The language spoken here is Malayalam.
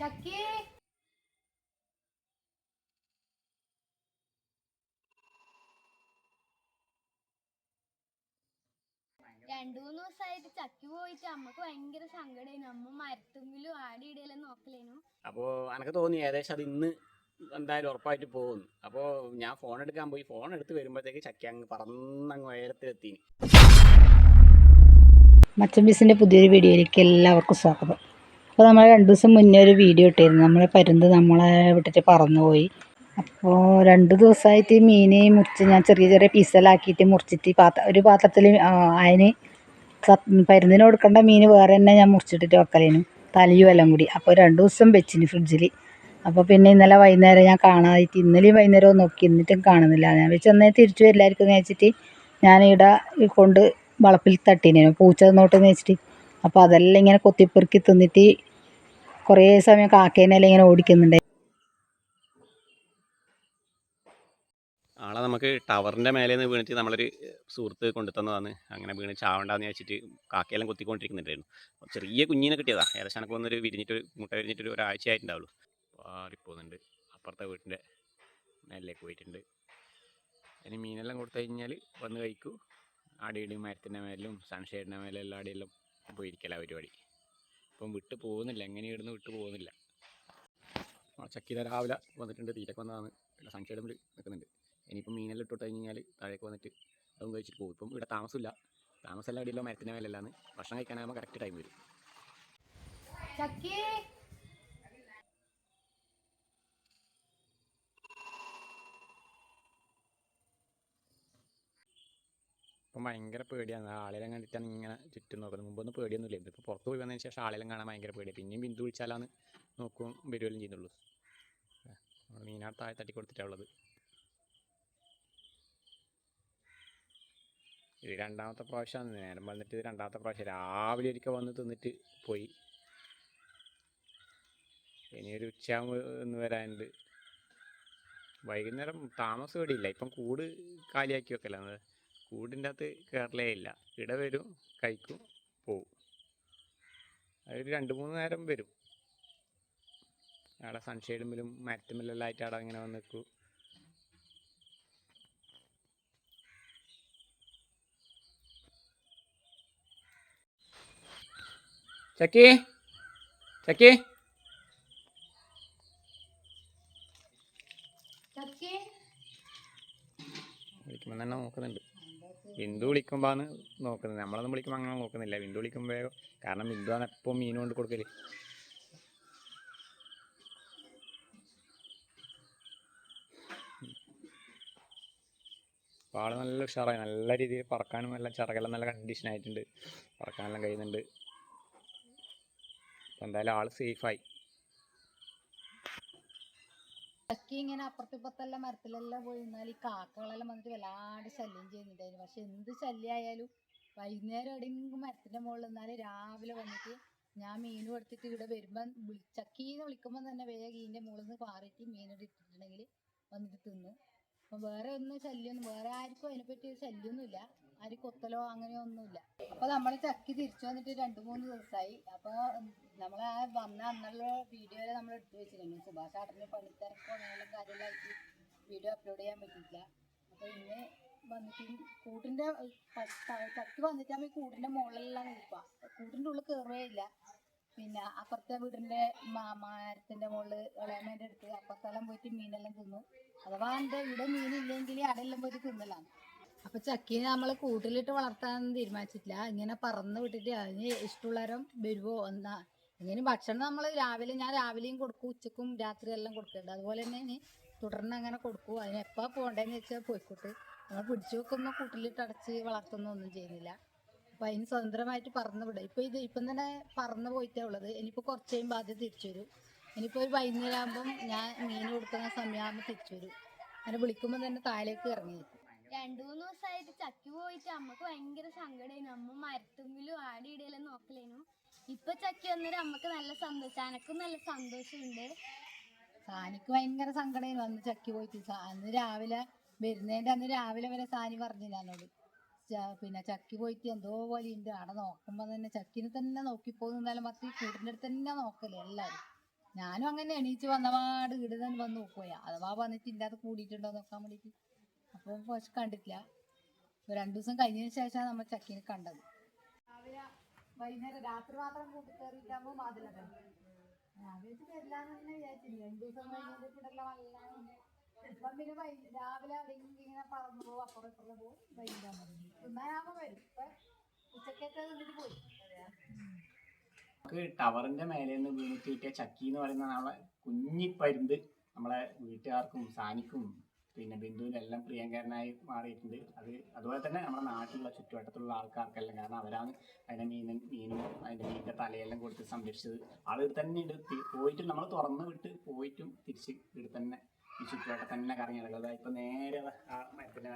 ചക്കി. രണ്ടു മൂന്ന് ദിവസമായിട്ട് ചക്കി പോയിട്ട് അമ്മയ്ക്ക് ഭയങ്കര സങ്കടമായിരുന്നു അമ്മ മരത്തുമ്പിലും ആടി ഇടയിലും നോക്കലേനു. അപ്പോ അനക്ക് തോന്നി ഏകദേശം അത് ഇന്ന് എന്തായാലും ഉറപ്പായിട്ട് പോകുന്നു അപ്പോ ഞാൻ ഫോൺ എടുക്കാൻ പോയി. ഫോൺ എടുത്ത് വരുമ്പോഴത്തേക്ക് ചക്കി അങ്ങ് പറന്നങ്ങ് ഉയരത്തിലെത്തി മച്ചമ്പീസിന്റെ പുതിയൊരു വീഡിയോയിലേക്ക് എല്ലാവർക്കും സ്വാഗതം. അപ്പോൾ നമ്മൾ രണ്ട് ദിവസം മുന്നേ ഒരു വീഡിയോ ഇട്ടിരുന്നു. നമ്മളെ പരുന്ത് നമ്മളെ വിട്ടിട്ട് പറന്നുപോയി. അപ്പോൾ രണ്ട് ദിവസമായിട്ട് മീൻ മുറിച്ച് ഞാൻ ചെറിയ ചെറിയ പീസലാക്കിയിട്ട് മുറിച്ചിട്ട് പാത്ര ഒരു പാത്രത്തിൽ അതിന് പരുന്തിന് കൊടുക്കേണ്ട മീൻ വേറെ തന്നെ ഞാൻ മുറിച്ചിട്ടിട്ട് വെക്കലേനു. തലയും എല്ലാം കൂടി. അപ്പോൾ രണ്ട് ദിവസം വെച്ചിന് ഫ്രിഡ്ജിൽ അപ്പോൾ പിന്നെ ഇന്നലെ വൈകുന്നേരം ഞാൻ കാണാതായിട്ട് ഇന്നലെയും വൈകുന്നേരവും നോക്കി. എന്നിട്ടും കാണുന്നില്ല. ഞാൻ വെച്ച് അന്നേ തിരിച്ചു വരില്ലായിരിക്കും എന്ന് വെച്ചിട്ട് ഞാനിവിടെ കൊണ്ട് വളപ്പിൽ തട്ടീനു പൂച്ച നോട്ടെന്ന് വെച്ചിട്ട് അപ്പോൾ അതെല്ലാം ഇങ്ങനെ കൊത്തിപ്പെറുക്കി തിന്നിട്ട് കുറേ സമയം കാക്കേനെല്ലാം ഇങ്ങനെ ഓടിക്കുന്നുണ്ട്. ആളെ നമുക്ക് ടവറിന്റെ മേലെ നിന്ന് വീണിട്ട് നമ്മളൊരു സുഹൃത്ത് കൊണ്ടു തന്നതാണ് അങ്ങനെ വീണ് ചാവണ്ടെന്ന് വെച്ചിട്ട് കാക്കയെല്ലാം കൊത്തിക്കൊണ്ടിരിക്കുന്നുണ്ടായിരുന്നു. ചെറിയ കുഞ്ഞിനെ കിട്ടിയതാ. ഏകദേശം എനിക്ക് വന്നൊരു വിരിഞ്ഞിട്ട് മുട്ട വിരിഞ്ഞിട്ട് ഒരു ഒരാഴ്ച ആയിട്ടുണ്ടാവുള്ളൂ. പാറിപ്പോകുന്നുണ്ട് അപ്പുറത്തെ വീട്ടിന്റെ മേലിലേക്ക് പോയിട്ടുണ്ട്. അതിന് മീനെല്ലാം കൊടുത്തു കഴിഞ്ഞാൽ വന്ന് കഴിക്കൂ. ആടിയുടെയും മരത്തിന്റെ മേലും സൺഷെയ്ഡിന്റെ മേലും എല്ലാ അടിയെല്ലാം പോയിരിക്കല പരിപാടി. ഇപ്പം വിട്ട് പോകുന്നില്ല. എങ്ങനെ ഇവിടുന്ന് വിട്ട് പോകുന്നില്ല. ചക്കീത രാവിലെ വന്നിട്ടുണ്ട്. തീറ്റക്ക് വന്നതാണ്. പിന്നെ സൺഷെയ്ഡ് നിൽക്കുന്നുണ്ട്. ഇനിയിപ്പം മീനെല്ലാം ഇട്ടോട്ട് കഴിഞ്ഞ് കഴിഞ്ഞാൽ താഴേക്ക് വന്നിട്ട് അതും കഴിച്ചിട്ട് പോകും. ഇപ്പം ഇവിടെ താമസമില്ല. താമസമല്ല ഇടയിലോ മരത്തിന്റെ മേലല്ലാന്ന് ഭക്ഷണം കഴിക്കാനാകുമ്പോൾ കറക്റ്റ് ടൈം വരും. ഇപ്പം ഭയങ്കര പേടിയാണ്. ആളെല്ലാം കണ്ടിട്ടാണ് ഇങ്ങനെ ചുറ്റും നോക്കുന്നത്. മുമ്പൊന്നും പേടിയൊന്നുമില്ല ഇപ്പോൾ പുറത്ത് പോയി വന്നതിന് ശേഷം ആളെല്ലാം കാണാൻ ഭയങ്കര പേടിയാണ് പിന്നെയും ബിന്ദു വിളിച്ചാലാണ് നോക്കും വരുവെല്ലാം ചെയ്യുന്നുള്ളൂ. മീനാട് താഴെ തട്ടി കൊടുത്തിട്ടാണ് ഉള്ളത്. ഇത് രണ്ടാമത്തെ പ്രാവശ്യമാണ്. നേരം വന്നിട്ട് ഇത് രണ്ടാമത്തെ പ്രാവശ്യം. രാവിലെ ഒരിക്കൽ വന്ന് തിന്നിട്ട് പോയി. ഇനിയൊരു ഉച്ചയാകുമ്പോൾ ഒന്ന് വരാനുണ്ട്. വൈകുന്നേരം താമസം ഇവിടെ ഇല്ല. ഇപ്പം കൂട് കാലിയാക്കി വെക്കലാണ് കൂടിന്റെ അകത്ത് കയറലേ ഇല്ല. ഇട വരും കഴിക്കും പോവും. അതൊരു രണ്ട് മൂന്ന് നേരം വരും. അവിടെ സൺഷെയ്ഡുമ്പിലും മരത്തുമ്പിലെല്ലാം ആയിട്ട് അവിടെ അങ്ങനെ വന്ന് നിൽക്കും. ചക്കി ചക്കി. ചക്കി. വിളിക്കുമ്പോൾ തന്നെ നോക്കുന്നുണ്ട്. ബിന്ദു വിളിക്കുമ്പോഴാണ് നോക്കുന്നത്. നമ്മളൊന്നും വിളിക്കുമ്പോൾ അങ്ങനെ നോക്കുന്നില്ല. ബിന്ദു വിളിക്കുമ്പോൾ കാരണം ബിന്ദുവാണ് എപ്പോൾ മീൻ കൊണ്ട് കൊടുക്കൽ. അപ്പോൾ ആൾ നല്ല ഉഷാറായി. നല്ല രീതിയിൽ പറക്കാനും എല്ലാം ചിറകെല്ലാം നല്ല കണ്ടീഷൻ ആയിട്ടുണ്ട്. പറക്കാനെല്ലാം കഴിയുന്നുണ്ട്. എന്തായാലും ആൾ സേഫായി ഇങ്ങനെ അപ്പുറത്തിപ്പുറത്തെല്ലാം മരത്തിലെല്ലാം പോയി നിന്നാൽ ഈ കാക്കകളെല്ലാം വന്നിട്ട് വല്ലാണ്ട് ശല്യം ചെയ്യുന്നുണ്ടായിരുന്നു. പക്ഷെ എന്ത് ശല്യമായാലും വൈകുന്നേരം എവിടെയെങ്കിലും മരത്തിന്റെ മുകളിൽ നിന്നാൽ രാവിലെ വന്നിട്ട് ഞാൻ മീൻ കൊടുത്തിട്ട് ഇവിടെ വരുമ്പം ചക്കീന്ന് വിളിക്കുമ്പോൾ തന്നെ വേഗം ഇതിന്റെ മുകളിൽ നിന്ന് പാറിയിട്ട് മീൻ ഇട്ടിട്ടുണ്ടെങ്കിൽ വന്നിട്ട് തിന്നു. അപ്പം വേറെ ഒന്നും ശല്യമൊന്നും വേറെ ആർക്കും അതിനെപ്പറ്റി ശല്യമൊന്നുമില്ല ആരും കൊത്തലോ അങ്ങനെയോ ഒന്നുമില്ല. അപ്പൊ നമ്മൾ ചക്കി തിരിച്ചു വന്നിട്ട് രണ്ട് മൂന്ന് ദിവസമായി അപ്പൊ നമ്മൾ ആ വന്ന അന്നുള്ള വീഡിയോയിൽ നമ്മൾ എടുത്തു വെച്ചിരുന്നു. സുഭാഷ് ആട്ടന് പണിത്തിരക്കോ അങ്ങനെയുള്ള കാര്യങ്ങളായിട്ട് വീഡിയോ അപ്ലോഡ് ചെയ്യാൻ പറ്റിയില്ല അപ്പൊ ഇന്ന് വന്നിട്ട് ത- ചക്കി വന്നിട്ടാകുമ്പോൾ ഈ കൂട്ടിന്റെ മുകളിലെല്ലാം നിൽക്കുക കൂട്ടിന്റെ ഉള്ളിൽ കയറുകയേ ഇല്ല പിന്നെ അപ്പുറത്തെ വീടിന്റെ മ- മരത്തിന്റെ മുകളിൽ ഇളയമേന്റെ അടുത്ത് അപ്പുറത്തെല്ലാം പോയിട്ട് മീനെല്ലാം തിന്നു. അഥവാ എന്റെ ഇവിടെ മീനില്ലെങ്കിൽ അടെല്ലാം പോയിട്ട് തിന്നലാണ്. അപ്പൊ ചക്കിനെ നമ്മൾ കൂട്ടിലിട്ട് വളർത്താൻ തീരുമാനിച്ചിട്ടില്ല. ഇങ്ങനെ പറന്ന് വിട്ടിട്ട് അതിന് ഇഷ്ടമുള്ളവരും വരുവോ? എന്നാ ഇങ്ങനെ ഭക്ഷണം നമ്മൾ രാവിലെ ഞാൻ രാവിലെയും കൊടുക്കും ഉച്ചക്കും രാത്രി എല്ലാം കൊടുക്കുന്നുണ്ട് അതുപോലെ തന്നെ തുടർന്ന് അങ്ങനെ കൊടുക്കും. അതിന് എപ്പോൾ പോകേണ്ടതെന്ന് വെച്ചാൽ പോയിക്കോട്ട്. നമ്മൾ പിടിച്ചു വെക്കുമ്പോൾ കൂട്ടിലിട്ട് അടച്ച് വളർത്തുന്ന ഒന്നും ചെയ്യുന്നില്ല. അപ്പൊ അതിന് സ്വതന്ത്രമായിട്ട് പറന്ന് വിടും. ഇപ്പൊ ഇത് ഇപ്പം തന്നെ പറന്ന് പോയിട്ടേ ഉള്ളത്. ഇനിയിപ്പോ കുറച്ച് കഴിയുമ്പോൾ ആദ്യം തിരിച്ചു വരും. ഇനിയിപ്പോ ഒരു വൈകുന്നേരം ആകുമ്പം ഞാൻ മീൻ കൊടുക്കുന്ന സമയമാകുമ്പോൾ തിരിച്ചു വരും. അങ്ങനെ വിളിക്കുമ്പോൾ തന്നെ താഴേക്ക് ഇറങ്ങി നിൽക്കും. രണ്ടു മൂന്ന് ദിവസമായിട്ട് ചക്കി പോയിട്ട് അമ്മയ്ക്ക് ഭയങ്കര സങ്കടമായിരുന്നു അമ്മ മരത്തുമ്പിലും ആടി ഇടയിലും നോക്കലേനു. ഇപ്പൊ ചക്കി വന്നിട്ട് അമ്മയ്ക്ക് നല്ല സന്തോഷം എനക്കും നല്ല സന്തോഷമുണ്ട്. സാനിക്ക് ഭയങ്കര സങ്കടമായിരുന്നു അന്ന് ചക്കി പോയിട്ട്. അന്ന് രാവിലെ വരുന്നതിന്റെ അന്ന് രാവിലെ വരെ സാനി പറഞ്ഞു എന്നോട്. പിന്നെ ചക്കി പോയിട്ട് എന്തോ പോലെ ഉണ്ട് അവിടെ നോക്കുമ്പോൾ തന്നെ ചക്കിനെ തന്നെ നോക്കി നോക്കിപ്പോകുന്നാലും മത്തി കൂട്ടിന്റെ അടുത്ത് തന്നെ നോക്കൽ എല്ലാവരും ഞാനും അങ്ങനെ എണീച്ച് വന്നപാട് ഇടുന്ന വന്ന് നോക്കുക അഥവാ വന്നിട്ട് ഇല്ലാതെ കൂടിയിട്ടുണ്ടോ നോക്കാൻ വേണ്ടിയിട്ട് അപ്പോൾ പക്ഷെ കണ്ടിട്ടില്ല. രണ്ടു ദിവസം കഴിഞ്ഞതിന് ശേഷമാണ് നമ്മൾ ചക്കിനെ കണ്ടത്. രാവിലെ വൈകുന്നേരം രാത്രി മാത്രം കൂട്ടി കയറിയിട്ടാകുമ്പോൾ രണ്ടു ദിവസം കഴിഞ്ഞിട്ട് പിന്നെ വൈ രാവിലെ അല്ലെങ്കിൽ ഇങ്ങനെ പറന്നു പോകും അപ്പുറം ഇപ്പുറം പോകും വരും തിന്നാനാകുമ്പോൾ വരും. ഉച്ചക്കത്തെ പോയി. ടവറിന്റെ മേലെ നിന്ന് വീണിട്ട് കിട്ടിയ ചക്കി എന്ന് പറയുന്ന നമ്മളെ കുഞ്ഞിപ്പരുന്ത് നമ്മളെ വീട്ടുകാർക്കും സാനിക്കും പിന്നെ ബിന്ദുവിനും എല്ലാം പ്രിയങ്കരനായി മാറിയിട്ടുണ്ട്. അത് അതുപോലെ തന്നെ നമ്മുടെ നാട്ടിലുള്ള ചുറ്റുവട്ടത്തുള്ള ആൾക്കാർക്കെല്ലാം കാരണം അവരാണ് അതിനെ മീനും മീനും അതിന്റെ മീനിന്റെ തലയെല്ലാം കൊടുത്ത് സംരക്ഷിച്ചത്. ആൾ ഇവിടെ തന്നെ ഉണ്ട് തി- പോയിട്ട് നമ്മൾ തുറന്നു വിട്ട് പോയിട്ടും തിരിച്ച് ഇവിടെ തന്നെ ഈ ചുറ്റുവട്ടം തന്നെ കറങ്ങി നടക്കുന്നത് ഇപ്പൊ നേരെ ആ മരത്തിന്റെ